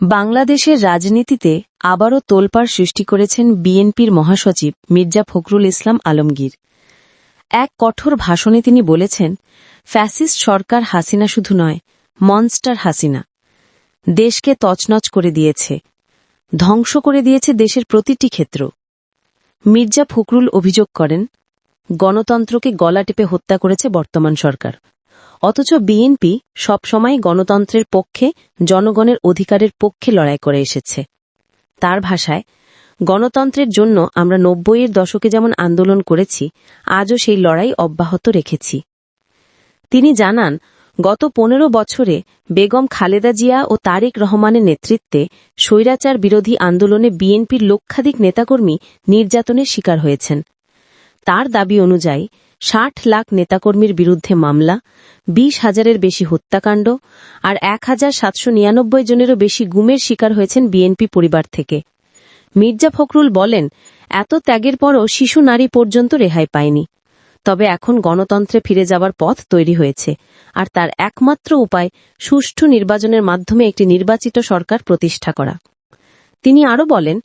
বাংলাদেশের রাজনীতিতে আবারও তোলপাড় সৃষ্টি করেছেন বিএনপির মহাসচিব মির্জা ফখরুল ইসলাম আলমগীর। এক কঠোর ভাষণে তিনি বলেছেন, ফ্যাসিস্ট সরকার হাসিনা শুধু নয়, মনস্টার হাসিনা। দেশকে তছনছ করে দিয়েছে, ধ্বংস করে দিয়েছে দেশের প্রতিটি ক্ষেত্র। মির্জা ফখরুল অভিযোগ করেন, গণতন্ত্রকে গলা টেপে হত্যা করেছে বর্তমান সরকার। অথচ বিএনপি সবসময় গণতন্ত্রের পক্ষে, জনগণের অধিকারের পক্ষে লড়াই করে এসেছে। তার ভাষায়, গণতন্ত্রের জন্য আমরা নব্বইয়ের দশকে যেমন আন্দোলন করেছি, আজও সেই লড়াই অব্যাহত রেখেছি। তিনি জানান, গত পনেরো বছরে বেগম খালেদা জিয়া ও তারেক রহমানের নেতৃত্বে স্বৈরাচার বিরোধী আন্দোলনে বিএনপির লক্ষাধিক নেতাকর্মী নির্যাতনের শিকার হয়েছেন। তার দাবি অনুযায়ী ষাট লাখ নেতাকর্মীর বিরুদ্ধে মামলা, বিশ হাজারের বেশি হত্যাকাণ্ড আর এক হাজার সাতশো নিরানব্বই জনেরও বেশি গুমের শিকার হয়েছেন বিএনপি পরিবার থেকে। মির্জা ফখরুল বলেন, এত ত্যাগের পরও শিশু নারী পর্যন্ত রেহাই পায়নি। তবে এখন গণতন্ত্রে ফিরে যাবার পথ তৈরি হয়েছে আর তার একমাত্র উপায় সুষ্ঠু নির্বাচনের মাধ্যমে একটি নির্বাচিত সরকার প্রতিষ্ঠা করা। তিনি আরও বলেন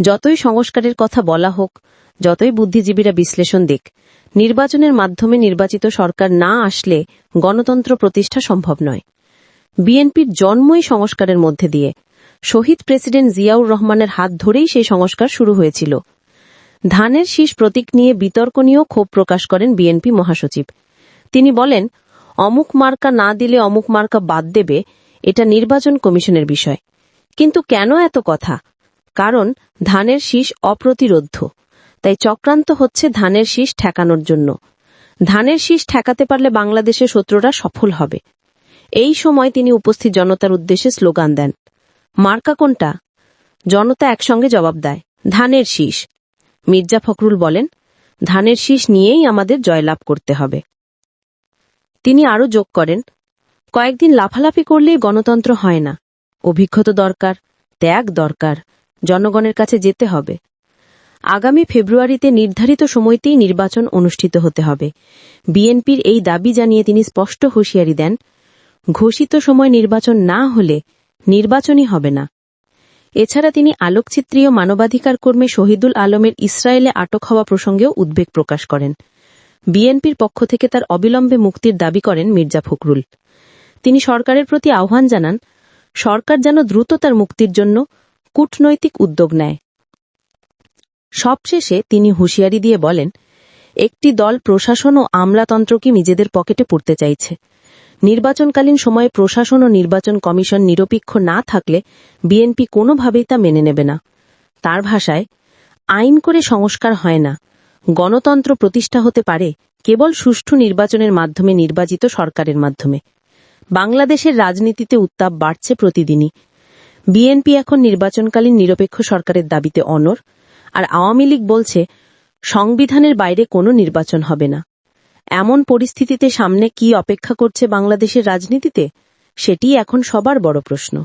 যতই সংস্কারের কথা বলা হোক, যতই বুদ্ধিজীবীরা বিশ্লেষণ দিক, নির্বাচনের মাধ্যমে নির্বাচিত সরকার না আসলে গণতন্ত্র প্রতিষ্ঠা সম্ভব নয়। বিএনপির জন্মই সংস্কারের মধ্যে দিয়ে। শহীদ প্রেসিডেন্ট জিয়াউর রহমানের হাত ধরেই সেই সংস্কার শুরু হয়েছিল। ধানের শীষ প্রতীক নিয়ে বিতর্ক নিয়েও ক্ষোভ প্রকাশ করেন বিএনপি মহাসচিব। তিনি বলেন, অমুক মার্কা না দিলে অমুক মার্কা বাদ দেবে, এটা নির্বাচন কমিশনের বিষয়। কিন্তু কেন এত কথা? কারণ ধানের শীষ অপ্রতিরোধ্য, তাই চক্রান্ত হচ্ছে ধানের শীষ ঠেকানোর জন্য। ধানের শীষ ঠেকাতে পারলে বাংলাদেশের শত্রুরা সফল হবে। এই সময় তিনি উপস্থিত জনতার উদ্দেশ্যে স্লোগান দেন, মার্কা কোনটা? জনতা একসঙ্গে জবাব দেয়, ধানের শীষ। মির্জা ফখরুল বলেন, ধানের শীষ নিয়েই আমাদের জয়লাভ করতে হবে। তিনি আরও যোগ করেন, কয়েকদিন লাফালাফি করলেই গণতন্ত্র হয় না। অভিজ্ঞতা দরকার, ত্যাগ দরকার। জনগণের কাছে যেতে হবে। আগামী ফেব্রুয়ারিতে নির্ধারিত সময়তেই নির্বাচন অনুষ্ঠিত হতে হবে। বিএনপির এই দাবি জানিয়ে তিনি স্পষ্ট হুঁশিয়ারি দেন, ঘোষিত সময় নির্বাচন না হলে নির্বাচনই হবে না। এছাড়া তিনি আলোকচিত্রীয় মানবাধিকার কর্মী শহীদুল আলমের ইসরায়েলে আটক হওয়া প্রসঙ্গেও উদ্বেগ প্রকাশ করেন। বিএনপির পক্ষ থেকে তার অবিলম্বে মুক্তির দাবি করেন মির্জা ফখরুল। তিনি সরকারের প্রতি আহ্বান জানান, সরকার যেন দ্রুত তার মুক্তির জন্য কূটনৈতিক উদ্যোগ নেয়। সবশেষে তিনি হুঁশিয়ারি দিয়ে বলেন, একটি দল প্রশাসন ও আমলাতন্ত্রকে নিজেদের পকেটে পড়তে চাইছে। নির্বাচনকালীন সময়ে প্রশাসন ও নির্বাচন কমিশন নিরপেক্ষ না থাকলে বিএনপি কোনোভাবেই তা মেনে নেবে না। তার ভাষায়, আইন করে সংস্কার হয় না। গণতন্ত্র প্রতিষ্ঠা হতে পারে কেবল সুষ্ঠু নির্বাচনের মাধ্যমে নির্বাচিত সরকারের মাধ্যমে। বাংলাদেশের রাজনীতিতে উত্তাপ বাড়ছে প্রতিদিনই। বিএনপি এখন নির্বাচনকালীন নিরপেক্ষ সরকারের দাবিতে অনর আর আওয়ামী লীগ বলছে, সংবিধানের বাইরে কোনো নির্বাচন হবে না। এমন পরিস্থিতিতে সামনে কি অপেক্ষা করছে বাংলাদেশের রাজনীতিতে? সেটি এখন সবার বড় প্রশ্ন।